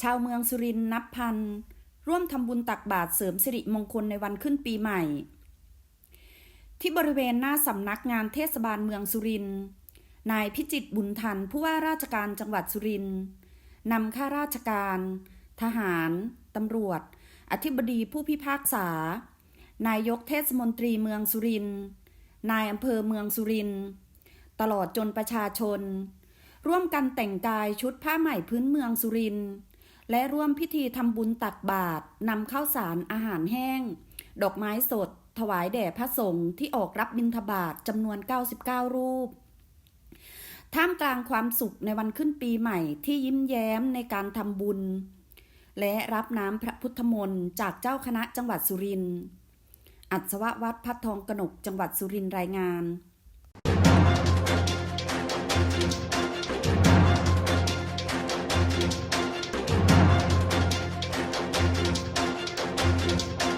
ชาวเมืองสุรินทร์นับพัน ร่วมทำบุญตักบาตรเสริมสิริมงคลในวันขึ้นปีใหม่ ที่บริเวณหน้าสำนักงานเทศบาลเมืองสุรินทร์นายพิจิตรบุญทันผู้ว่าราชการจังหวัดสุรินทร์นำข้าราชการ ทหารตำรวจ อธิบดีผู้พิพากษา นายกเทศมนตรีเมืองสุรินทร์นายอำเภอเมืองสุรินทร์ตลอดจนประชาชน ร่วมกันแต่งกายชุดผ้าใหม่พื้นเมืองสุรินทร์ และร่วมพิธีทำบุญตักบาตรนำข้าวสารอาหารแห้ง ดอกไม้สด ถวายแด่พระสงฆ์ที่ออกรับบิณฑบาตจำนวน 99 รูป ท่ามกลางความสุขในวันขึ้นปีใหม่ที่ยิ้มแย้มในการทำบุญ และรับน้ำพระพุทธมนต์จากเจ้าคณะจังหวัดสุรินทร์อัศววัดพัดทองกนกจังหวัดสุรินทร์รายงาน